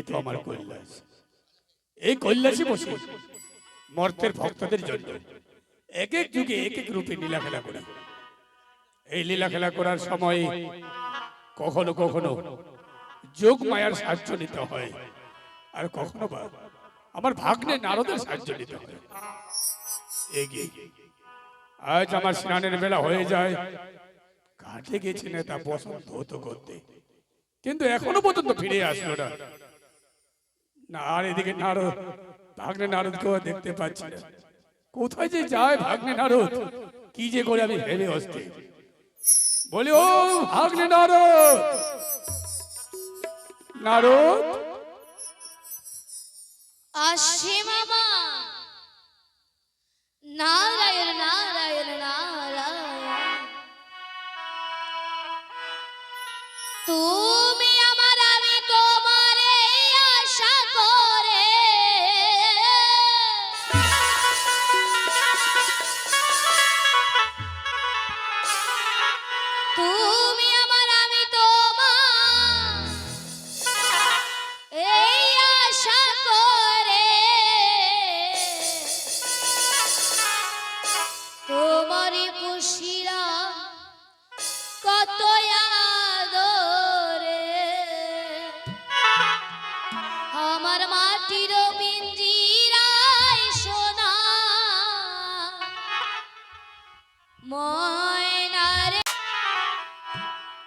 এই তো আমার কৈলাস এই কৈলাসে বসে। মর্তের ভক্তদের জন্য। এক এক যুগে এক এক রূপে লীলা খেলা করি। এই লীলা খেলা করার সময় কখনো কখনো যোগ মায়ার সাহায্য নিতে হয়। আর কখনো বা আমার ভাগ্নে নারদের সাহায্য নিতে হয়। এগিয়ে। আজ আমার স্নানের বেলা হয়ে যায়। কাটে গেছে নেতা বসন্ত হতো করতে। কিন্তু এখনও পর্যন্ত ফিরে আসলো না। আর এদিকে নারদ ভাগ্নে নারদকেও দেখতে পাচ্ছি না। কোথায় যে যায় ভাগ্নে নারদ কি যে করে আমি ভেবে অস্থির বলি, ও ভাগ্নে নারদ নারদ আসে মামা। নারায়ণ নারায়ণ নারায়ণ। তুমি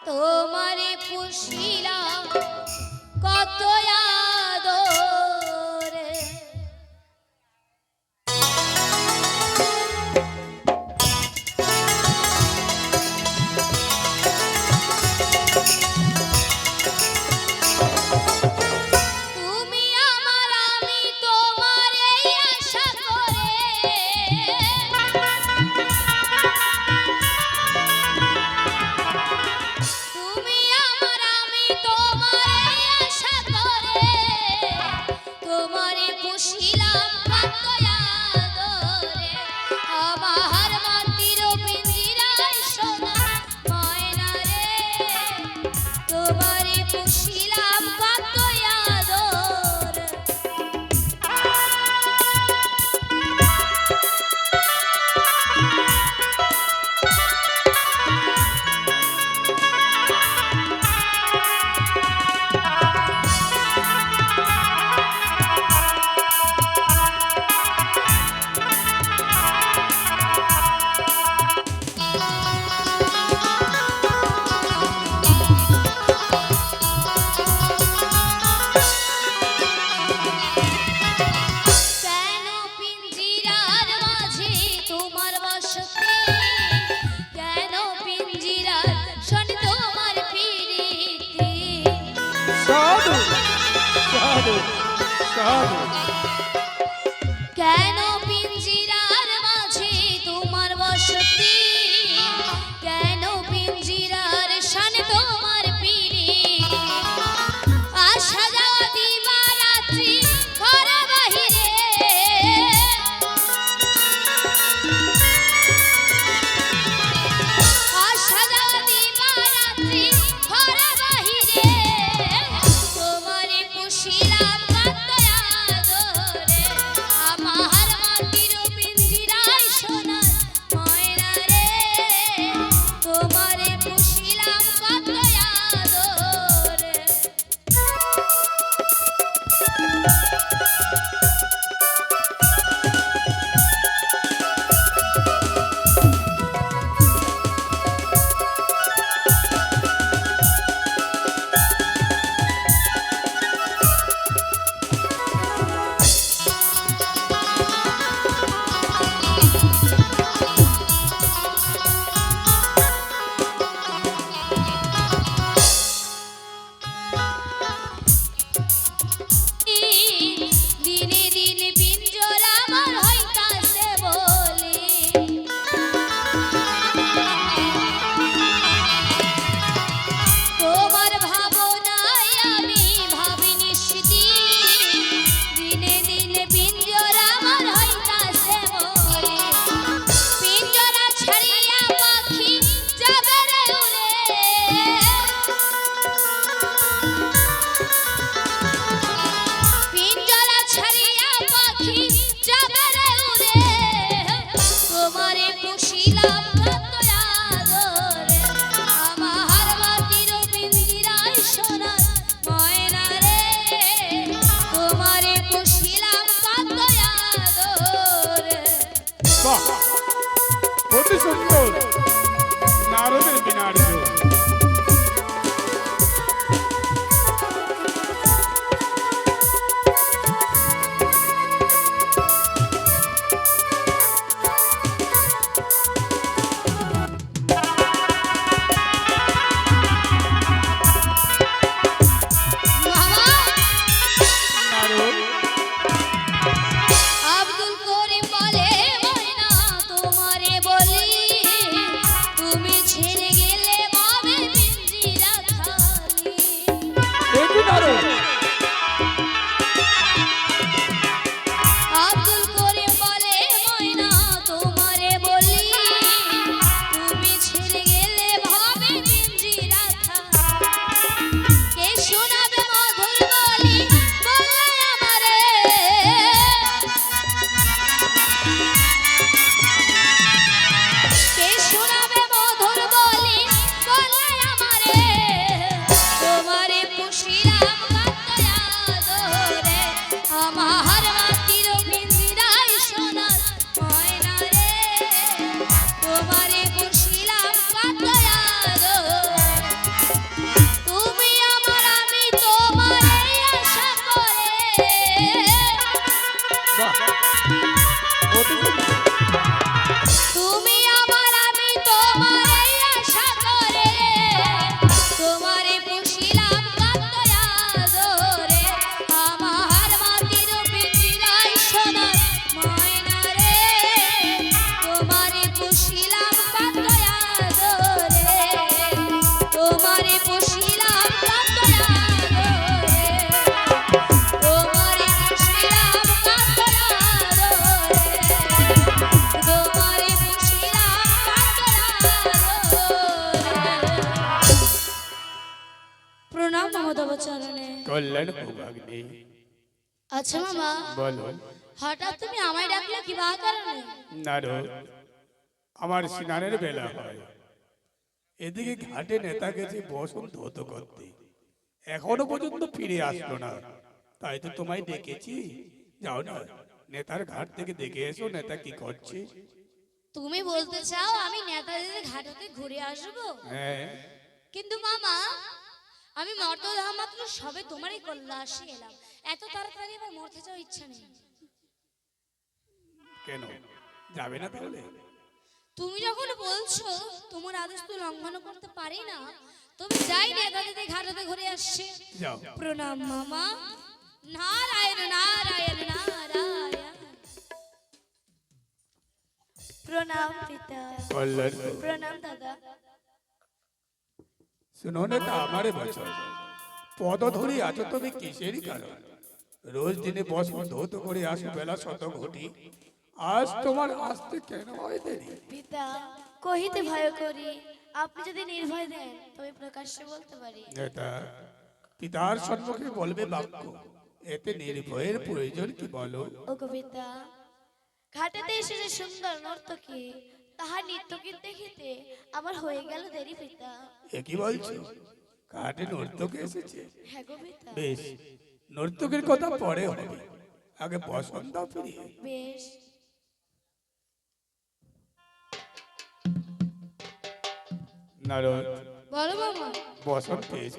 তোমারে পুষিলাম। কত কল্যাণ ভোগাগ্নি আচ্ছা মামা বলো। হঠাৎ তুমি আমায় ডাকলে কি বা কারণে? নারদ আমার স্নানের বেলা হয়। এদিকে ঘাটে নেতা গেছে বসন্ত হতো করতে। এখনও পর্যন্ত ফিরে আসলো না। তাই তো তোমায় ডেকেছি। যাও না নেতার ঘাট থেকে দেখে এসো নেতা কি করছে। তুমি বলতে চাও আমি নেতাজিদের ঘাটাতে ঘুরে আসব? হ্যাঁ। কিন্তু মামা আমি মর্তধাম মাত্র সবে তোমারই কল্যাশে এলাম। এত তাড়াতাড়ি আমার মরতে যাওয়ার ইচ্ছা নেই। কেন? যাবে না তাহলে? তুমি যখন বলছো তোমার আদেশ তো লঙ্ঘন করতে পারি না তবে যাই নেতাজিদের ঘাটাতে ঘুরে আসছে। প্রণাম মামা। নারায়ণ নারায়ণ নারায়ণ। প্রণাম পিতা। প্রণাম দাদা। শুনো নেতা আমারে বছর পদ ধরে আছো তুমি কিসেরই কারণ? রোজ দিনে বসন্ত হতো করে আসো বেলা শত ঘটি। আজ তোমার আসতে কেন হয় দেরি? পিতা কহিতে ভয় করি আপনি যদি নির্ভয় দেন তবে প্রকাশ্যে বলতে পারি। নেতা পিতার সম্মুখে বলবে বাক্য। এতে নির্ভয়ের প্রয়োজন কি বলো? ও কবিতা ঘাটেতে এসে যে সুন্দর নর্তকী তাহার নৃত্যগীত দেখিতে আমার হয়ে গেল দেরি পিতা। এ কি বলছো? কাটে নর্তকে এসেছে? হ্যাঁ গো পিতা। বেশ নর্তকের কথা পরে হবে। আগে বসন্ত ফিরিয়ে বেশ। নারদ বলো মামা বসন্ত পেয়েছ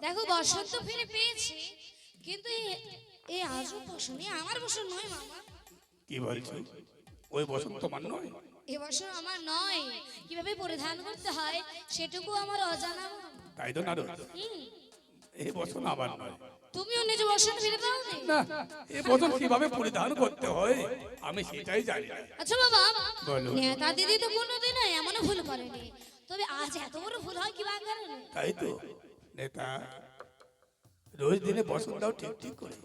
দেখো বসন্ত ফিরে পেয়েছি। কিন্তু এই- এই আজও বসন্ত আমার বসন্ত নয় মামা। কি বলছো? ওই বসন্ত তোমার নয়? এবছর আমার নয়। কীভাবে পরিধান করতে হয় সেটুকু আমার অজানা। তাই তো নারদ। এই বসন্ত আমার নয়। তুমিও নিজ বসন্ত ফিরে পাও নি? এই বসন্ত কীভাবে পরিধান করতে হয় আমি সেটাই জানি না। আচ্ছা বাবা বলো। নেতা দিদি তো কোনোদিন এমন ভুল করেনি। তবে আজ এত বড় ভুল হয় কি বা কারণে তাই তো। নেতা রোজ দিনে বসন্তাও ঠিক ঠিক করে।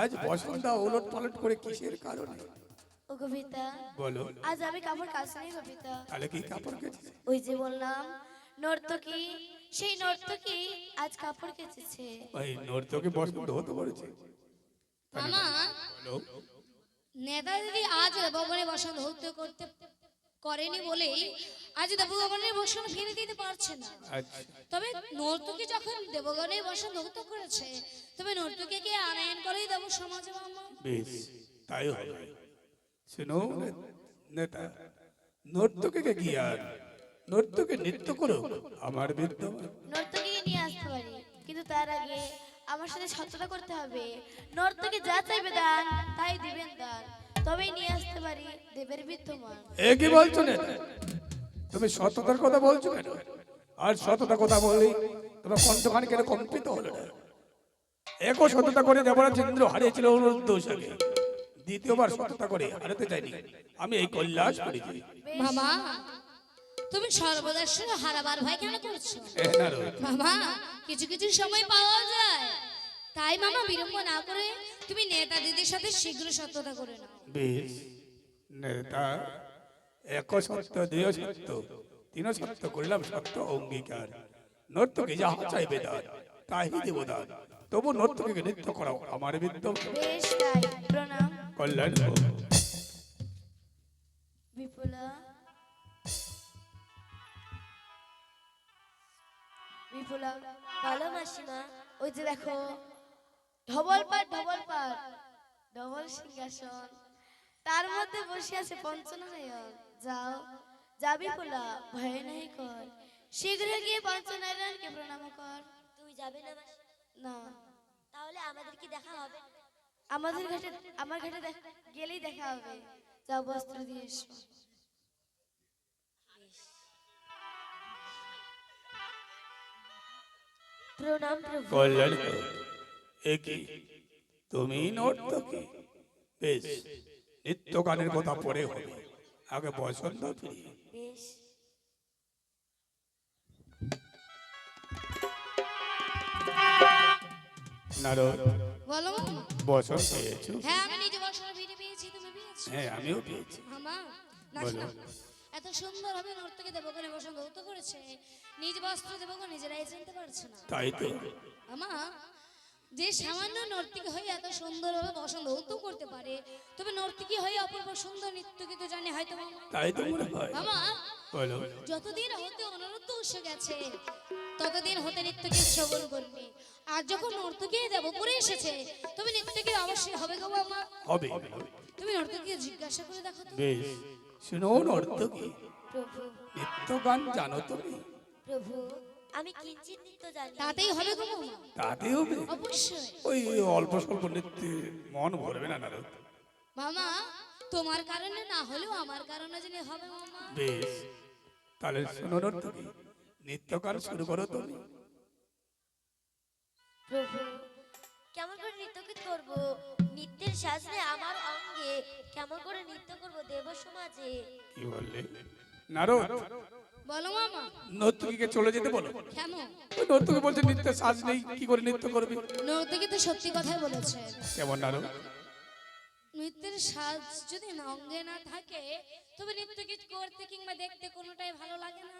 আজ বসন্তা ওলট পালট করে কিসের কারণে? ও কবিতা? বলো। আজ আমি কাপড় কাছে নেই কবিতা। তাহলে কি কাপড় কেচেছে? ওই যে বললাম নর্তকী সেই নর্তকী আজ কাপড় কেচেছে। ওই নর্তকে বসন্ত হতে করেছে মামা নেতা আজ দেবগণে বসন্ত ধৌত করতে করেনি বলেই আজ দেবগণের বসন্ত ফিরে দিতে পারছে না। আচ্ছা। তবে নর্তকী যখন দেবগণের বসন্ত ধৌত করেছে তবে নর্তকীকে আনয়ন করেই দেব সমাজে মামা। বেশ তাই হবে। শুনো নে- নেতা নর্তকীকে কি আর? নর্তকে নৃত্য করো আমার বিদ্যমান নর্তকীকে নিয়ে আসতে পারি কিন্তু তার আগে আমার সাথে সততা করতে হবে। নর্তকী যা চাইবে দান তাই দিবেন দান। তবেই নিয়ে আসতে পারি দেবের বিদ্যমান। এ কি বলছো না তুমি সততার কথা বলছো কেন? আর সততা কথা বললেই তোমার কণ্ঠখানি কেন কম্পিত হলো না? একও সততা করে দেবরাজ ইন্দ্র হারিয়েছিল দোষাকে। দ্বিতীয়বার সততা করে হারাতে চাইনি। আমি এই কৈলাস করেছি। মামা তুমি সর্বদা শুধু হারাবার ভয় কেন করছ? মামা কিছু কিছু সময় পাওয়া যায়। তাই মামা বিলম্ব না করে তুমি নেতা দিদির সাথে শীঘ্র সত্যতা করে নাও। বেশ। নেতা এক সত্য দুই সত্য তিন সত্য করলাম সত্য অঙ্গীকার। নর্তকে যাহা চাইবে দান তাই দেবদান তবু নর্তকীকে নৃত্য করাও আমার বিদ্য। বেশ তাই প্রণাম। কল্যাণ। বিপুলা। বিপুলা ভালো মাসিমা ওই যে দেখো ঢবল পাট ঢবল পাট ডবল সিংহাসন। তার মধ্যে বসে আছে পঞ্চনারায়ণ। যাও যা বিপুলা ভয় নাই কর। শীঘ্র গিয়ে পঞ্চনারায়ণকে প্রণাম কর। তুই যাবে না? মাসি? না। তাহলে আমাদের কি দেখা হবে। আমাদের ঘাটে আমার ঘাটে গেলেই দেখা হবে। যাও বস্ত্র দিয়ে এসো। প্রণাম প্রভু। কল্যাণ হোক। এ কি তুমি নর্তকী। বেশ নিত্য গানের কথা পরে হবে। আগে বসন্ত বেশ। নারদ। বলো মামা বসন্ত পেয়েছ। হ্যাঁ আমি নিজে ভিড়ে পেয়েছি তুমি পেয়েছ। হ্যাঁ আমিও পেয়েছি। মামা বলো। এত সুন্দর ভাবে নর্তকে দেবগণে করেছে নিজ বস্ত্র দেবগণ নিজেরাই চিনতে পারছে না। তাই তো। আমা যে সামান্য নর্তকী হয়ে এত সুন্দরভাবে বসন্ত ধৌত করতে পারে তবে নর্তকী হয়ে অপূর্ব সুন্দর নৃত্য কিন্তু জানে হয়তো তাই তো মনে হয়। মামা বলো যতদিন হতে অনুরুদ্ধ এসে গেছে ততদিন হতে নৃত্যকে শ্রবণ করবে। আর যখন নর্তকী দেবপুরে এসেছে তুমি নৃত্যকে অবশ্যই হবে গো হবে। তুমি নর্তকীকে জিজ্ঞাসা করে দেখো তো। বেশ। শুনো নর্তকী নিত্য গান জানো তুমি। প্রভু আমি কিঞ্চিত নৃত্য জানি। তাতেই হবে গো মামা তাতে হবে। অবশ্যই। ওই অল্প স্বল্প নৃত্যে মন ভরবে না মামা তোমার কারণে না হলেও আমার কারণে যদি হবে মামা। বেশ। তাহলে শোনো নর্তকী নিত্য গান শুরু করো তুমি। কেমন করে নৃত্য করব? নৃত্যের সাজনে আমার অঙ্গে কেমন করে নৃত্য করব দেব সমাজে? কি বললে? নারদ। বলো মামা। নর্তকীকে চলে যেতে বলো। কেমন ওই নর্তকী বলছে নৃত্যের সাজ নেই কি করে নৃত্য করবে? নর্তকী তো সত্যি কথাই বলেছে। কেমন নারদ? নৃত্যের সাজ যদি না অঙ্গে না থাকে তবে নৃত্য গীত করতে কিংবা দেখতে কোনোটাই ভালো লাগে না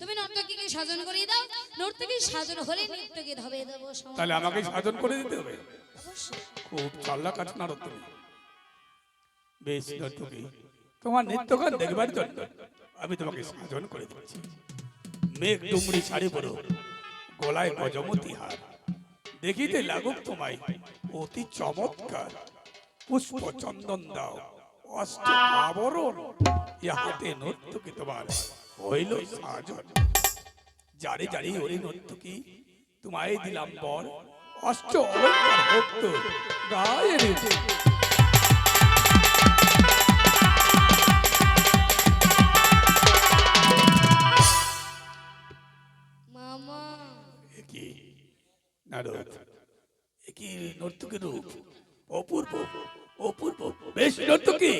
তুমি নর্তকীকে সাজন করিয়ে দাও নর্তকী সাজন হলে নৃত্য গীত হবে দেব তাহলে আমাকে সাধন করে দিতে হবে? খুব চাল্লা কাজ নারদ তুমি বেশ নর্তকী তোমার নৃত্য গান দেখবার জন্য আমি তোমাকে সাধন করে দিচ্ছি। মেঘ ডুমরি শাড়ি পরো গলায় গজমতি হার। দেখিতে লাগুক তোমায় অতি চমৎকার পুষ্প চন্দন দাও। অষ্ট আবরণ ইহাতে নর্তকী তোমার হইল সাজন। জারি জারি ওরে নর্তকী তোমায় দিলাম বর। অষ্ট অলঙ্কার ভক্ত গায়ে রেখে। মামা। কি নারদ কি নর্তকী রূপ। অপূর্ব অপূর্ব। বেশ কি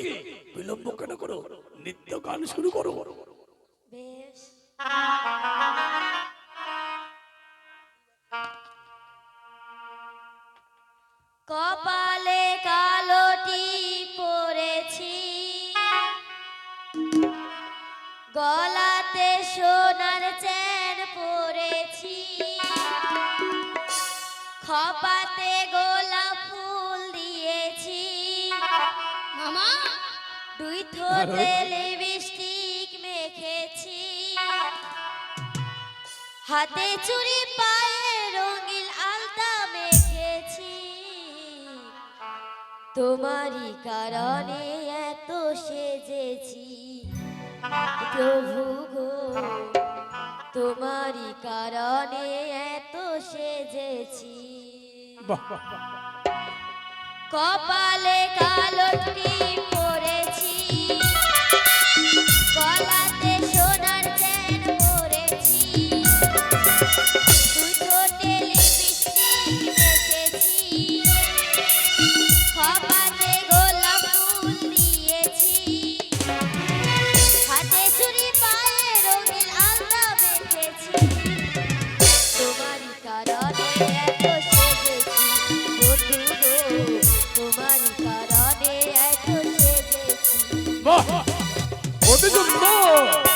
বিলম্ব কেন করো? নিত্য গান শুরু করো। ঠোঁটে লিপস্টিক মেখেছি। হাতে চুরি পায়ে রঙিন আলতা মেখেছি। তোমারই কারণে এত সেজেছি। প্রভু গো তোমারই কারণে এত সেজেছি। কপালে কালো টিপ অতি সুন্দর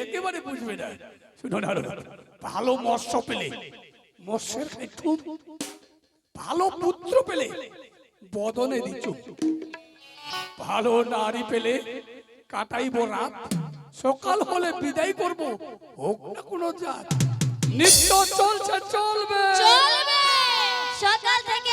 একেবারে বুঝবে ভালো মৎস্য পেলে মৎস্যের ভালো পুত্র পেলে বদনে দিচ্ছ ভালো নারী পেলে কাটাইব রাত। সকাল হলে বিদায় করব। হোক না কোনো জাত। নিত্য চলছে চলবে। চলবে। সকাল থেকে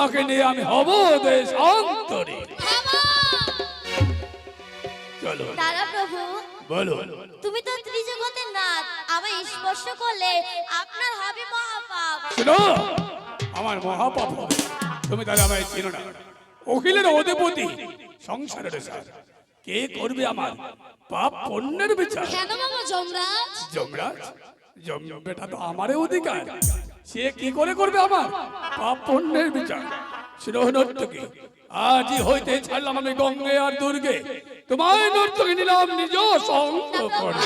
তোমাকে নিয়ে আমি হব দেশ অন্তরে। চলো। প্রভু বলো। তুমি তো ত্রিজগতের নাথ আমি স্পর্শ করলে আপনার হবে মহাপাপ। শুনো আমার মহাপাপ হবে। তুমি তাহলে আমায় চিনো না। অখিলের অধিপতি সংসারের স্যার কে করবে আমার পাপ পণ্যের বিচার? কেন বাবা যমরাজ? যমরাজ? বেটা তো আমারে অধিকার। সে কি করে করবে আমার? পাপ বিচার। শিরোহনর্তকে আজই হইতে ছাড়লাম আমি গঙ্গে আর দুর্গে। তোমায় নর্তকে নিলাম নিজ সঙ্গ করে।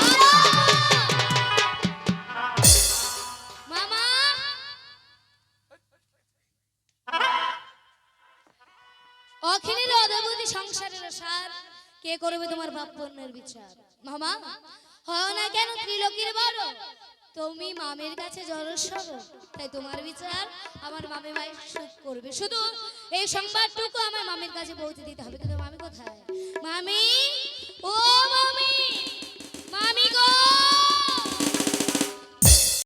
অখিলের অদ্ভুতি সংসারের সার কে করবে তোমার বাপ পণ্যের বিচার? মামা, হয় না কেন ত্রিলোকের বড় তুমি মামের কাছে জড়সর তাই তোমার বিচার আমার মামে ভাই সুখ করবে। শুধু এই সংবাদটুকু আমার মামের কাছে পৌঁছে দিতে হবে। কিন্তু মামি কোথায়? মামি? ও মামি!